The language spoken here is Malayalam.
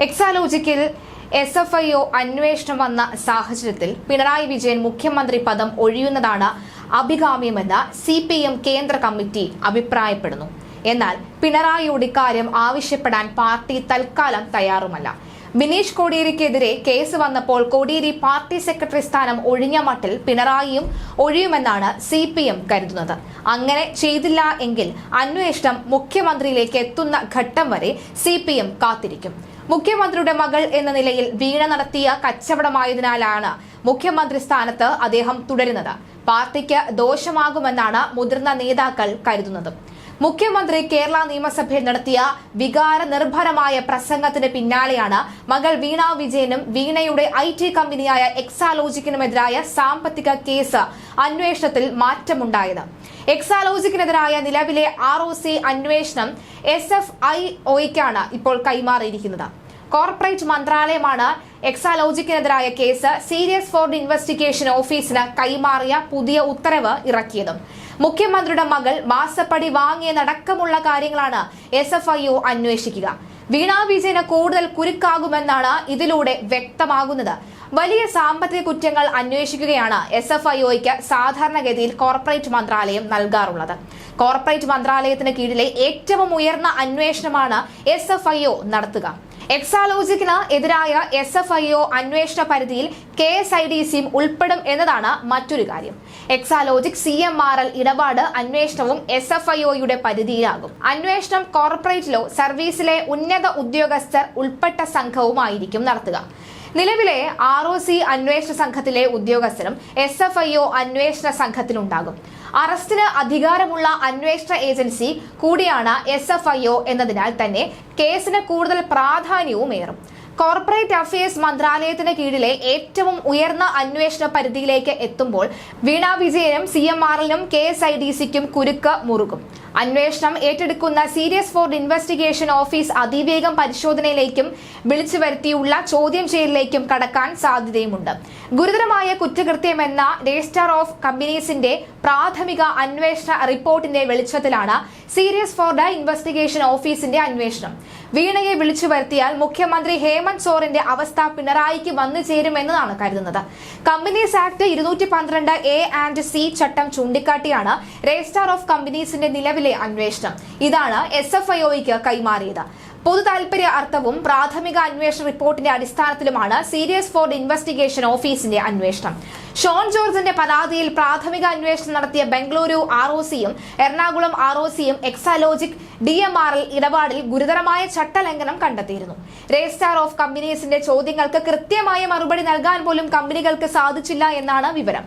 എക്സാലോജിക്കിൽ എസ് എഫ് ഐ ഒ അന്വേഷണം വന്ന സാഹചര്യത്തിൽ പിണറായി വിജയൻ മുഖ്യമന്ത്രി പദം ഒഴിയുന്നതാണ് അഭികാമ്യമെന്ന് സി പി എം കേന്ദ്ര കമ്മിറ്റി അഭിപ്രായപ്പെടുന്നു. എന്നാൽ പിണറായിയോട് ഇക്കാര്യം ആവശ്യപ്പെടാൻ പാർട്ടി തൽക്കാലം തയ്യാറുമല്ല. വിനീഷ് കോടിയേരിക്കെതിരെ കേസ് വന്നപ്പോൾ കോടിയേരി പാർട്ടി സെക്രട്ടറി സ്ഥാനം ഒഴിഞ്ഞ മട്ടിൽ പിണറായിയും ഒഴിയുമെന്നാണ് സി പി എം കരുതുന്നത്. അങ്ങനെ ചെയ്തില്ല എങ്കിൽ അന്വേഷണം മുഖ്യമന്ത്രിയിലേക്ക് എത്തുന്ന ഘട്ടം വരെ സി പി എം കാത്തിരിക്കും. മുഖ്യമന്ത്രിയുടെ മകൾ എന്ന നിലയിൽ വീണ നടത്തിയ കച്ചവടമായതിനാലാണ് മുഖ്യമന്ത്രി സ്ഥാനത്ത് അദ്ദേഹം തുടരുന്നത്. പാർട്ടിക്ക് ദോഷമാകുമെന്നാണ് മുതിർന്ന നേതാക്കൾ കരുതുന്നത്. മുഖ്യമന്ത്രി കേരള നിയമസഭയിൽ നടത്തിയ വികാര നിർഭരമായ പ്രസംഗത്തിന് പിന്നാലെയാണ് മകൾ വീണ വിജയനും വീണയുടെ ഐ ടി കമ്പനിയായ എക്സാലോജിക്കിനുമെതിരായ സാമ്പത്തിക കേസ് അന്വേഷണത്തിൽ മാറ്റമുണ്ടായത്. എക്സാലോജിക്കിനെതിരായ നിലവിലെ ആർ ഒ സി അന്വേഷണം എസ് എഫ് ഐ ഒയ്ക്കാണ് ഇപ്പോൾ കൈമാറിയിരിക്കുന്നത്. കോർപ്പറേറ്റ് മന്ത്രാലയമാണ് എക്സാലോജിക്കിനെതിരായ കേസ് സീരിയസ് ഫോർ ഇൻവെസ്റ്റിഗേഷൻ ഓഫീസിന് കൈമാറിയ പുതിയ ഉത്തരവ് ഇറക്കിയതും. മുഖ്യമന്ത്രിയുടെ മകൾ മാസപ്പടി വാങ്ങിയതടക്കമുള്ള കാര്യങ്ങളാണ് എസ് എഫ് ഐ ഒ അന്വേഷിക്കുക. വീണാ വിജയന് കൂടുതൽ കുരുക്കാകുമെന്നാണ് ഇതിലൂടെ വ്യക്തമാകുന്നത്. വലിയ സാമ്പത്തിക കുറ്റങ്ങൾ അന്വേഷിക്കുകയാണ് എസ് എഫ് ഐ ഒയ്ക്ക് സാധാരണഗതിയിൽ കോർപ്പറേറ്റ് മന്ത്രാലയം നൽകാറുള്ളത്. കോർപ്പറേറ്റ് മന്ത്രാലയത്തിന് കീഴിലെ ഏറ്റവും ഉയർന്ന അന്വേഷണമാണ് എസ് എഫ് ഐ ഒ നടത്തുക. എക്സാലോജിക്കിന് എതിരായ എസ് എഫ് ഐ ഒ അന്വേഷണ പരിധിയിൽ കെ എസ് ഐ ഡി സിയും ഉൾപ്പെടും എന്നതാണ് മറ്റൊരു കാര്യം. Exalogic C M R L ഇടപാട് അന്വേഷണവും എസ് എഫ് ഐ ഒയുടെ പരിധിയിലാകും. അന്വേഷണം കോർപ്പറേറ്റിലോ സർവീസിലെ ഉന്നത ഉദ്യോഗസ്ഥർ ഉൾപ്പെട്ട സംഘവുമായിരിക്കും നടത്തുക. നിലവിലെ ആർ ഒ സി അന്വേഷണ സംഘത്തിലെ ഉദ്യോഗസ്ഥരും എസ് എഫ് ഐ ഒ അന്വേഷണ സംഘത്തിലുണ്ടാകും. അറസ്റ്റിന് അധികാരമുള്ള അന്വേഷണ ഏജൻസി കൂടിയാണ് എസ് എഫ് ഐ ഒ എന്നതിനാൽ തന്നെ കേസിന് കൂടുതൽ പ്രാധാന്യവുമേറും. കോർപ്പറേറ്റ് അഫയേഴ്സ് മന്ത്രാലയത്തിന് കീഴിലെ ഏറ്റവും ഉയർന്ന അന്വേഷണ പരിധിയിലേക്ക് എത്തുമ്പോൾ വീണ വിജയനും സി എം ആറിനും കെ എസ് ഐ ഡി സിക്കും കുരുക്ക് മുറുകും. അന്വേഷണം ഏറ്റെടുക്കുന്ന സീരിയസ് ഫോർ ഇൻവെസ്റ്റിഗേഷൻ ഓഫീസ് അതിവേഗം പരിശോധനയിലേക്കും വിളിച്ചു വരുത്തിയുള്ള ചോദ്യം ചെയ്യലിലേക്കും കടക്കാൻ സാധ്യതയുമുണ്ട്. ഗുരുതരമായ കുറ്റകൃത്യമെന്ന രജിസ്റ്റർ ഓഫ് കമ്പനീസിന്റെ പ്രാഥമിക അന്വേഷണ റിപ്പോർട്ടിന്റെ വെളിച്ചത്തിലാണ് സീരിയസ് ഫോർ ഇൻവെസ്റ്റിഗേഷൻ ഓഫീസിന്റെ അന്വേഷണം. വീണയെ വിളിച്ചു വരുത്തിയാൽ മുഖ്യമന്ത്രി ഹേമന്ത് സോറിന്റെ അവസ്ഥ പിണറായിക്ക് വന്നു ചേരുമെന്നതാണ് കരുതുന്നത്. കമ്പനീസ് ആക്ട് ഇരുന്നൂറ്റി പന്ത്രണ്ട് എ ആൻഡ് സി ചട്ടം ചൂണ്ടിക്കാട്ടിയാണ് രജിസ്ട്രാർ ഓഫ് കമ്പനീസിന്റെ നിലവിലെ അന്വേഷണം. ഇതാണ് എസ് എഫ് ഐ കൈമാറിയത്. പൊതു താൽപര്യ അർത്ഥവും പ്രാഥമിക അന്വേഷണ റിപ്പോർട്ടിന്റെ അടിസ്ഥാനത്തിലുമാണ് സീരിയസ് ഫോർ ഇൻവെസ്റ്റിഗേഷൻ ഓഫീസിന്റെ അന്വേഷണം. ഷോൺ ജോർജിന്റെ പരാതിയിൽ പ്രാഥമിക അന്വേഷണം നടത്തിയ ബംഗളൂരു ആർ ഒ സിയും എറണാകുളം ആർ ഒ സിയും Exalogic D M R L ഇടപാടിൽ ഗുരുതരമായ ചട്ടലംഘനം കണ്ടെത്തിയിരുന്നു. രജിസ്ട്രാർ ഓഫ് കമ്പനീസിന്റെ ചോദ്യങ്ങൾക്ക് കൃത്യമായ മറുപടി നൽകാൻ പോലും കമ്പനികൾക്ക് സാധിച്ചില്ല എന്നാണ് വിവരം.